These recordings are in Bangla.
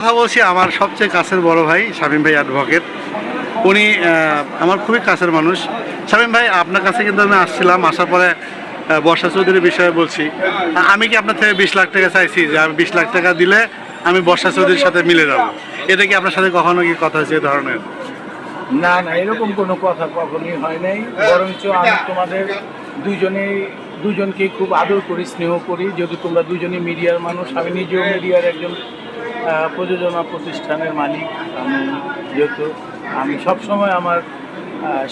কথা বলছি আমার সবচেয়ে কাছের বড় ভাই শামীম ভাই অ্যাডভোকেট উনি আমার খুবই কাছের মানুষ। শামীম ভাই, আপনার কাছে কিন্তু আমি আসছিলাম, আসার পরে বর্ষা চৌধুরীর বিষয়ে বলছি। আমি কি আপনার থেকে বিশ লাখ টাকা চাইছি যে আমি বিশ লাখ টাকা দিলে আমি বর্ষা চৌধুরীর সাথে মিলে যাব? এটা কি আপনার সাথে কখনো কি কথা হয়েছে ধরনের? না না, এরকম কোনো কথা কখনোই হয় নাই। বরঞ্চ আমি তোমাদের দুজনেই দুজনকে খুব আদর করি, স্নেহ করি। যদি তোমরা দুজনেই মিডিয়ার মানুষ, আমি নিজেও মিডিয়ার একজন প্রযোজনা প্রতিষ্ঠানের মালিক আমি, যেহেতু আমি সবসময় আমার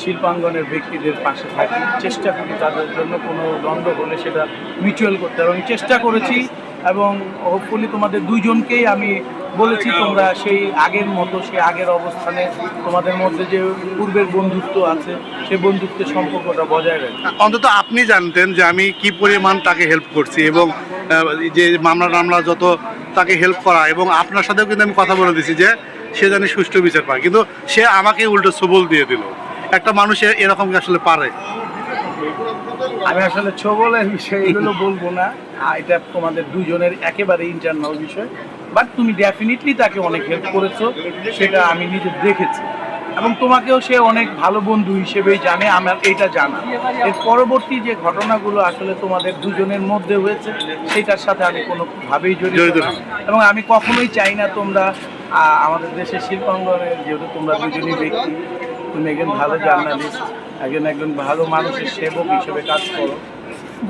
শিল্পাঙ্গনের ব্যক্তিদের পাশে থাকি, চেষ্টা করি তাদের জন্য কোনো দ্বন্দ্ব হলে সেটা মিউচুয়াল করতে। এবং চেষ্টা করেছি এবং হোপফুলি তোমাদের দুইজনকেই আমি বলেছি, তোমরা সেই আগের মতো, সেই আগের অবস্থানে তোমাদের মধ্যে যে পূর্বের বন্ধুত্ব আছে, সেই বন্ধুত্বের সম্পর্কটা বজায় রাখবে। অন্তত আপনি জানতেন যে আমি কি পরিমাণ তাকে হেল্প করছি এবং যে মামলা টামলা যত তাকে হেল্প করা এবং আপনার সাথেও কিন্তু আমি কথা বলে দিছি যে সে জানি সুষ্ঠু বিচার পায়। কিন্তু সে আমাকে উল্টো সবল দিয়ে দিল। একটা মানুষ এরকম আসলে পারে? আমি আসলে ছবলের বিষয়ে এগুলো বলব না। এটা তোমাদের দুজনের একেবারে ইন্টারনাল বিষয়। বাট তুমি ডেফিনেটলি তাকে অনেক হেল্প করেছ। সেটা আমি নিজে দেখেছি। এবং তোমাকেও সে অনেক ভালো বন্ধু হিসেবেই জানে আমার এটা জানা। এর পরবর্তী যে ঘটনাগুলো আসলে তোমাদের দুজনের মধ্যে হয়েছে সেটার সাথে আমি কোনোভাবেই জড়িত। এবং আমি কখনোই চাই না তোমরা আমাদের দেশের শিল্পাঙ্গনের যেহেতু তোমরা দুজনই ব্যক্তি তুমি একজন ভালো জার্নালিস্ট একজন একজন ভালো মানুষের সেবক হিসেবে কাজ করো।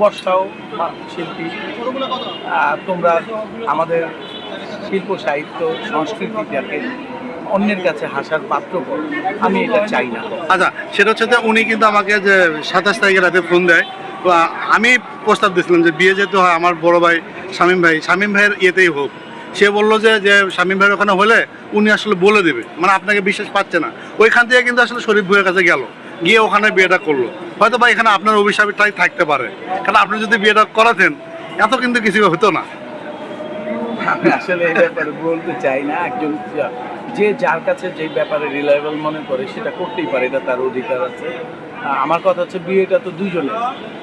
বর্ষাও শিল্পী। তোমরা আমাদের শিল্প সাহিত্য সংস্কৃতিটাকে অন্যের কাছে হাসার পাত্র আমি এটা চাই না। আচ্ছা সেটা হচ্ছে উনি কিন্তু আমাকে যে সাতাশ তারিখে রাতে ফোন দেয়। আমি প্রস্তাব দিয়েছিলাম যে বিয়ে যেতে হয়, আমার বড় ভাই শামীম ভাই, শামীম ভাইয়ের ইয়েতেই হোক। সে বলল যে যে শামীম ভাইয়ের ওখানে হলে উনি আসলে বলে দেবে। মানে আপনাকে বিশ্বাস পাচ্ছে না। ওইখান থেকে কিন্তু আসলে শরীফ ভাইয়ের কাছে গেল। গিয়ে ওখানে বিয়েটা করল। হয়তো বা এখানে আপনার অভিশাপটাই থাকতে পারে। কারণ আপনি যদি বিয়েটা করাতেন, এত কিন্তু কিছু হতো না। আমি আসলে এই ব্যাপারে বলতে চাই না। একজন, যে যার কাছে যে ব্যাপারে রিলায়েবল মনে করে, সেটা করতেই পারে, এটা তার অধিকার আছে। আমার কথা হচ্ছে বিয়েটা তো দুজনে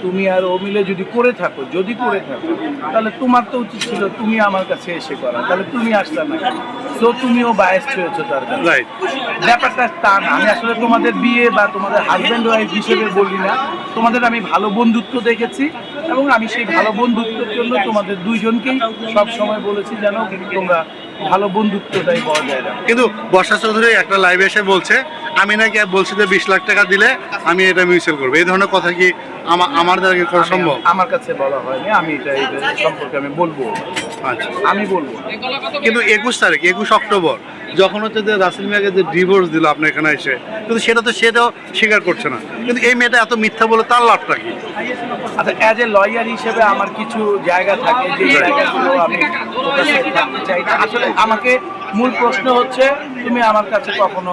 তুমি আর ও মিলে যদি করে থাকো যদি করে থাকো তাহলে তোমার তো উচিত ছিল তুমি আমার কাছে এসে করা তাহলে তুমি আসলে না তো তুমিও বায়াস্ট হয়েছো তার কাছে। ব্যাপারটা তা না আমি আসলে তোমাদের বিয়ে বা তোমাদের হাজব্যান্ড ওয়াইফ হিসেবে বলি না। তোমাদের আমি ভালো বন্ধুত্ব দেখেছি এবং আমি সেই ভালো বন্ধুত্বের জন্য তোমাদের দুইজনকেই সব সময় বলেছি যেন তোমরা ভালো বন্ধুত্বটাই বজায় রাখো কিন্তু বর্ষা চৌধুরী একটা লাইভে এসে বলছে আমি নাকি বলছি যে বিশ লাখ টাকা দিলে আমি এটা মিউচুয়াল করব। এই ধরনের কথা কি আমা- আমার দ্বারা কি করা সম্ভব? আমার কাছে বলা হয়নি আমি এটা এটা সম্পর্কে আমি বলব। আচ্ছা। আমি বলব। কিন্তু একুশ তারিখ একুশ অক্টোবর যখন হচ্ছে যে রাসেল মিয়াকে যে ডিভোর্স দিল আপনার এখানে এসে কিন্তু সেটা তো সেটাও স্বীকার করছে না। কিন্তু এই মেয়েটা এত মিথ্যা বলে তার লাভটা কি? আচ্ছা অ্যাজ এ লয়ার হিসেবে আমার কিছু জায়গা থাকে যে জায়গাগুলো আমি চাই। আসলে আমাকে মূল প্রশ্ন হচ্ছে তুমি আমার কাছে কখনো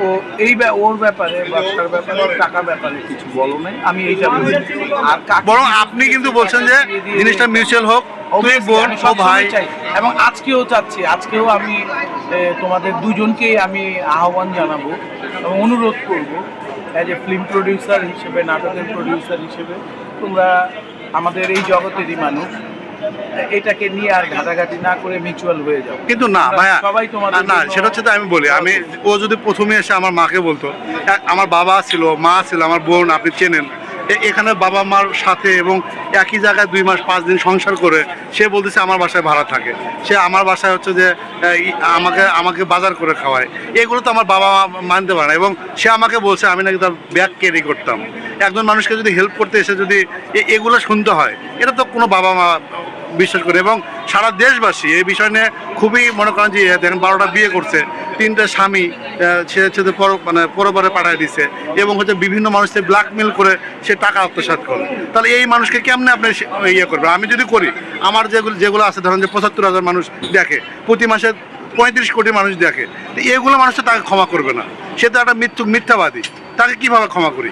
ও- এই ব্যা- ওর ব্যাপারে ব্যবসার ব্যাপারে টাকার ব্যাপারে কিছু বলো নাই। আমি এইটা বলি। আর বরং আপনি কিন্তু বলছেন যে জিনিসটা মিউচুয়াল হোক তুই বোন ও ভাই। চাই। এবং আজকেও চাচ্ছি আজকেও আমি তোমাদের দুজনকেই আমি আহ্বান জানাব এবং অনুরোধ করব অ্যাজ এ ফিল্ম প্রডিউসার হিসেবে নাটকের প্রডিউসার হিসেবে তোমরা আমাদের এই জগতেরই মানুষ। এটাকে নিয়ে আর ঘাটাঘাটি না করে মিউচুয়াল হয়ে যাও। কিন্তু না ভাইয়া সবাই তোমার না সেটা হচ্ছে আমি বলি আমি ও যদি প্রথমে এসে আমার মাকে বলতো আমার বাবা ছিল মা ছিল আমার বোন আপনি চেনেন। এখানে বাবা মার সাথে এবং একই জায়গায় দুই মাস পাঁচ দিন সংসার করে সে বলতেছে আমার বাসায় ভাড়া থাকে। সে আমার বাসায় হচ্ছে যে আমাকে আমাকে বাজার করে খাওয়ায়। এগুলো তো আমার বাবা মা মানতে পারে না এবং সে আমাকে বলছে, আমি নাকি তার ব্যাগ ক্যারি করতাম। একজন মানুষকে যদি হেল্প করতে এসে যদি এগুলো শুনতে হয়, এটা তো কোনো বাবা মা বিশ্বাস করে এবং সারা দেশবাসী এই বিষয় নিয়ে খুবই মনে করেন যে, দেখেন বারোটা বিয়ে করছে, তিনটে স্বামী সে হচ্ছে যে মানে পরবারে পাঠিয়ে দিচ্ছে এবং হচ্ছে বিভিন্ন মানুষকে ব্ল্যাকমেল করে সে টাকা আত্মসাৎ করে। তাহলে এই মানুষকে কেমনে আপনি ইয়ে করবেন? আমি যদি করি, আমার যেগুলো যেগুলো আছে, ধরেন যে পঁচাত্তর হাজার মানুষ দেখে, প্রতি মাসে পঁয়ত্রিশ কোটি মানুষ দেখে এগুলো মানুষ তাকে ক্ষমা করবে না। সে তো একটা মৃত্যু মিথ্যাবাদী, তাকে কীভাবে ক্ষমা করি?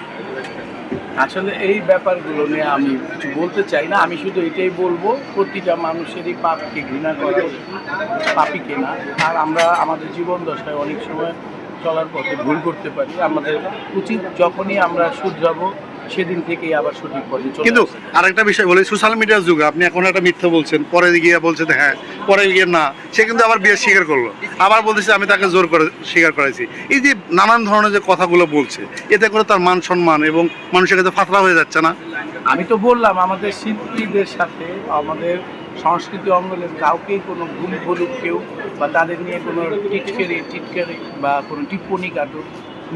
আসলে এই ব্যাপারগুলো নিয়ে আমি কিছু বলতে চাই না। আমি শুধু এটাই বলব, প্রতিটা মানুষেরই পাপকে ঘৃণা করা পাপিকে না আর আমরা আমাদের জীবন দশায় অনেক সময় চলার পথে ভুল করতে পারি। আমাদের উচিত যখনই আমরা শুধরাবো সেদিন থেকেই আবার সঠিক চলে কিন্তু। আরেকটা বিষয় বলি সোশ্যাল মিডিয়ার যুগে আপনি এখন একটা মিথ্যা বলছেন পরে গিয়ে বলছেন হ্যাঁ পরে গিয়ে না। সে কিন্তু আবার বিয়ে স্বীকার করল। আবার বলতেছে আমি তাকে জোর করে স্বীকার করাইছি। এই যে নানান ধরনের যে কথাগুলো বলছে এতে করে তার মান সম্মান এবং মানুষের কাছে ফাতলা হয়ে যাচ্ছে না? আমি তো বললাম আমাদের শিল্পীদের সাথে আমাদের সংস্কৃতি অঙ্গনের কাউকেই কোনো ভুল বলুক কেউ বা তাদের নিয়ে কোনো টিটকারি টিটকারি বা কোনো টিপ্পণী কাটুক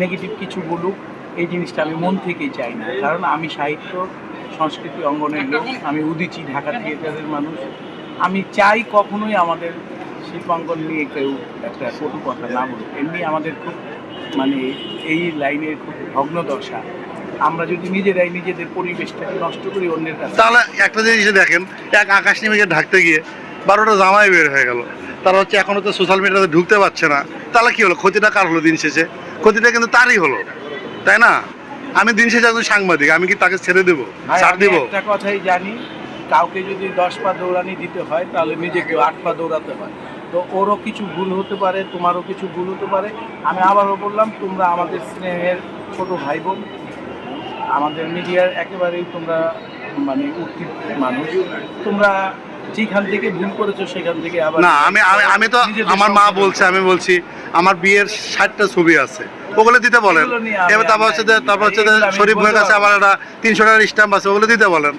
নেগেটিভ কিছু বলুক এই জিনিসটা আমি মন থেকেই চাই না। কারণ আমি সাহিত্য, সংস্কৃতি অঙ্গনের লোক, আমি উদিচি ঢাকা থিয়েটারের মানুষ। আমি চাই কখনোই আমাদের শিল্পাঙ্গন নিয়ে কেউ একটা কটু কথা না বলুক। এমনি আমাদের খুব মানে এই লাইনের খুব ভগ্ন দশা। আমরা যদি নিজেরাই নিজেদের পরিবেশটাকে নষ্ট করি অন্যের কাছে। তাহলে একটা জিনিস দেখেন, এক আকাশ নেমে ঢাকতে গিয়ে বারোটা জামাই বের হয়ে গেল। তারা হচ্ছে এখনও তো সোশ্যাল মিডিয়াতে ঢুকতে পারছে না। তাহলে কি হলো? ক্ষতিটা কার হলো দিন শেষে? ক্ষতিটা কিন্তু তারই হলো। তাই না? আমি দিন শেষে একজন সাংবাদিক আমি কি তাকে ছেড়ে দেবো? ছাড় দিব? একটা কথাই জানি কাউকে যদি দশ পা দৌড়ানি দিতে হয় তাহলে নিজেকেও আট পা দৌড়াতে হয়। তো ওরও কিছু ভুল হতে পারে তোমারও কিছু ভুল হতে পারে। আমি আবারও বললাম তোমরা আমাদের স্নেহের ছোট ভাই বোন আমাদের মিডিয়ার একেবারেই তোমরা মানে উঠতি মানুষ। তোমরা যেখান থেকে ভুল করেছ সেখান থেকে আবার না আমি আমি আমি তো আমার মা বলছে আমি বলছি আমার বিয়ের ষাটটা ছবি আছে। ওগুলো দিতে বলেন। এবার তারপর হচ্ছে তারপর হচ্ছে শরীফ ভাইয়ের কাছে আমার একটা তিনশো টাকার স্ট্যাম্প আছে ওগুলো দিতে বলেন।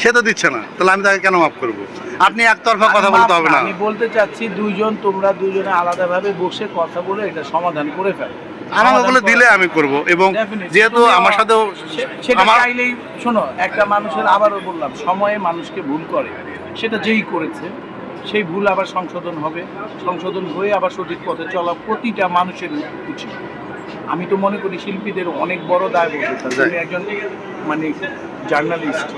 সে তো দিচ্ছে না। তাহলে আমি তাকে কেন মাফ করব? আপনি একতরফা কথা বলতে হবে না। আমি বলতে চাচ্ছি দুইজন তোমরা দুজনে আলাদাভাবে বসে কথা বলে এটা সমাধান করে ফেলো। আমার ওগুলো দিলে আমি করব এবং যেহেতু আমার সাথেও সেটা চাইলেই শোনো একটা মানুষের আবারও বললাম সময়ে মানুষকে ভুল করে। সেটা যেই করেছে সেই ভুল আবার সংশোধন হবে। সংশোধন হয়ে আবার সঠিক পথে চলা প্রতিটা মানুষের উচিত। আমি তো মনে করি শিল্পীদের অনেক বড় দায় বলতে তুমি একজন মানে জার্নালিস্ট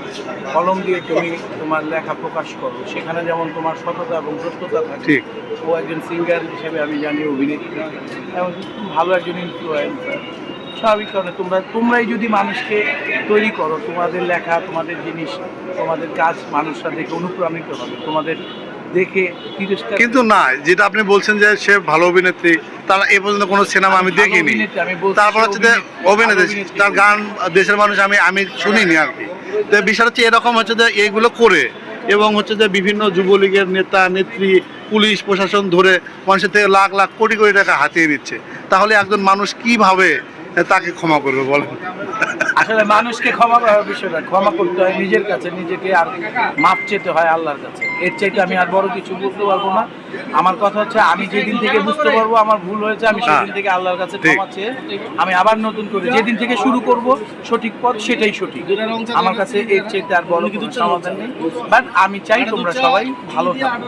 কলম দিয়ে তুমি তোমার লেখা প্রকাশ করো। সেখানে যেমন তোমার সততা এবং সত্যতা থাকে। ও একজন সিঙ্গার হিসেবে আমি জানি অভিনেত্রী। এবং খুব ভালো একজন ইনফ্লুয়েন্সার স্বাভাবিক কারণে তোমরা তোমরাই যদি মানুষকে তৈরি করো তোমাদের লেখা তোমাদের জিনিস তোমাদের কাজ মানুষরা দেখে অনুপ্রাণিত হবে তোমাদের দেখে তিরস্কার কিন্তু না যেটা আপনি বলছেন যে সে ভালো অভিনেত্রী তার এ পর্যন্ত কোনো সিনেমা আমি দেখিনি। তারপর হচ্ছে যে অভিনেত্রী। তার গান দেশের মানুষ আমি আমি শুনিনি আর কি। তো বিষয় হচ্ছে এরকম হচ্ছে যে এইগুলো করে এবং হচ্ছে যে বিভিন্ন যুবলীগের নেতা নেত্রী পুলিশ প্রশাসন ধরে মানুষের থেকে লাখ লাখ কোটি কোটি টাকা হাতিয়ে নিচ্ছে। তাহলে একজন মানুষ কীভাবে তাকে ক্ষমা করবে বলেন। আসলে মানুষকে ক্ষমা করার বিষয়টা ক্ষমা করতে হয় নিজের কাছে নিজেকে আর মাপ চেতে হয় আল্লাহর কাছে। এর চাইতে আমি আর বড় কিছু বুঝতে পারব না। আমার কথা হচ্ছে আমি যেদিন থেকে বুঝতে পারব আমার ভুল হয়েছে আমি সেদিন হ্যাঁ। থেকে আল্লাহর কাছে। ক্ষমা চেয়ে আমি আবার নতুন করে যেদিন থেকে শুরু করব সঠিক পথ সেটাই সঠিক। আমার কাছে এর চাইতে আর বড় কিছু সমাধান নেই। বাট আমি চাই তোমরা সবাই ভালো থাকো।